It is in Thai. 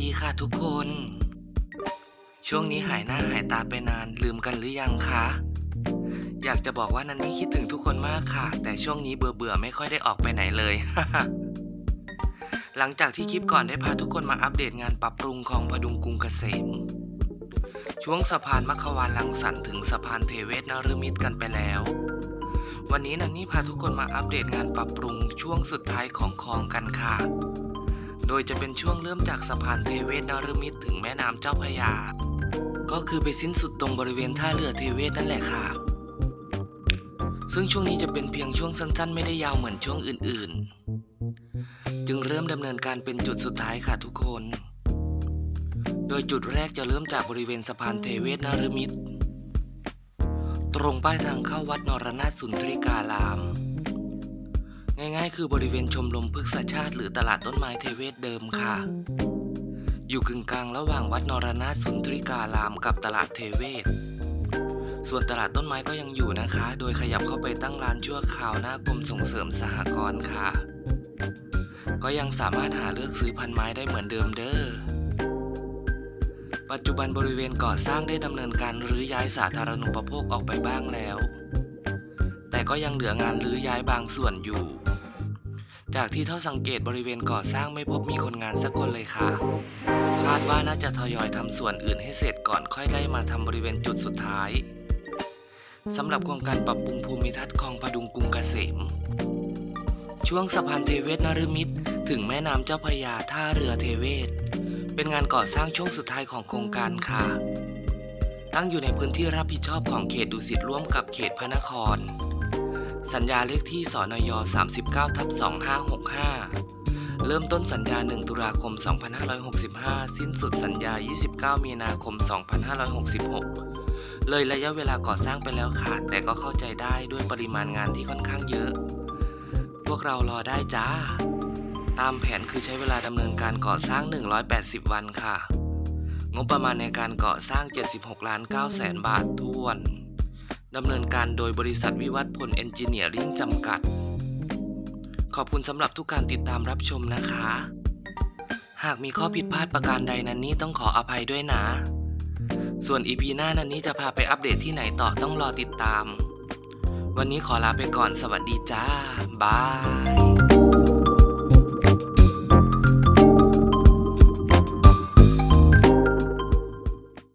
ดีค่ะทุกคน ช่วงนี้หายหน้าหายตาไปนานลืมกันหรือยังคะ อยากจะบอกว่านันนี่คิดถึงทุกคนมากค่ะ แต่ช่วงนี้เบื่อเบื่อๆไม่ค่อยได้ออกไปไหนเลย หลังจากที่คลิปก่อนได้พาทุกคนมาอัปเดตงานปรับปรุงคลองพดุงกรุงเกษม ช่วงสะพานมัควานลังสรรค์ถึงสะพานเทเวศนรมิตกันไปแล้ววันนี้นันนี่พาทุกคนมาอัปเดตงานปรับปรุงช่วงสุดท้ายของคลองกันค่ะ โดยจะเป็นช่วงเริ่มจากสะพานเทเวศนรมิตถึงแม่น้ำเจ้าพระยา ก็คือไปสิ้นสุดตรงบริเวณท่าเรือเทเวศนั่นแหละค่ะ ซึ่งช่วงนี้จะเป็นเพียงช่วงสั้น ๆ ไม่ได้ยาวเหมือนช่วงอื่น ๆ จึงเริ่มดำเนินการเป็นจุดสุดท้ายค่ะทุกคน โดยจุดแรกจะเริ่มจากบริเวณสะพานเทเวศนรมิตตรงป้ายทางเข้าวัดนรนาถสุนทริการาม ง่ายๆ คือบริเวณชมรมพฤกษชาติหรือตลาดต้นไม้เทเวศเดิมค่ะ อยู่กึ่งกลางระหว่างวัดนรนาถสุนทริการามกับตลาดเทเวศ ส่วนตลาดต้นไม้ก็ยังอยู่นะคะ โดยขยับเข้าไปตั้งร้านชั่วคราวหน้ากรมส่งเสริมสหกรณ์ค่ะ ก็ยังสามารถหาเลือกซื้อพันไม้ได้เหมือนเดิมเด้อปัจจุบันบริเวณก่อสร้างได้ดำเนินการรื้อย้ายสาธารณูปโภคออกไปบ้างแล้ว แต่ก็ยังเหลืองานรื้อย้ายบางส่วนอยู่ จากที่เท่าสังเกตบริเวณก่อสร้างไม่พบมีคนงานสักคนเลยค่ะ คาดว่าน่าจะทยอยทำส่วนอื่นให้เสร็จก่อนค่อยได้มาทำบริเวณจุดสุดท้ายสำหรับโครงการปรับปรุงภูมิทัศน์คลองพดุงกรุงเกษม ช่วงสะพานเทเวศนฤมิตรถึงแม่น้ำเจ้าพยาท่าเรือเทเวศ เป็นงานก่อสร้างช่วงสุดท้ายของโครงการค่ะ ตั้งอยู่ในพื้นที่รับผิดชอบของเขตดุสิตร่วมกับเขตพระนคร สัญญาเลขที่สนย39ทับ2565 เริ่มต้นสัญญา 1 ตุลาคม 2565 สิ้นสุดสัญญา 29 มีนาคม 2566 เลยระยะเวลาก่อสร้างไปแล้วค่ะ แต่ก็เข้าใจได้ด้วยปริมาณงานที่ค่อนข้างเยอะ พวกเรารอได้จ้า ตามแผนคือใช้เวลาดำเนินการก่อสร้าง 180 วันค่ะ งบประมาณในการก่อสร้าง 76ล้าน9แสนบาทท้วน ดำเนินการโดยบริษัทวิวัฒน์พลเอนจิเนียริ่งจำกัด ขอบคุณสำหรับทุกการติดตามรับชมนะคะ หากมีข้อผิดพลาดประการใดนั้นนี้ต้องขออภัยด้วยนะ ส่วนอีพีหน้านั้นนี้จะพาไปอัปเดตที่ไหนต่อต้องรอติดตาม วันนี้ขอลาไปก่อนสวัสดีจ้า บาย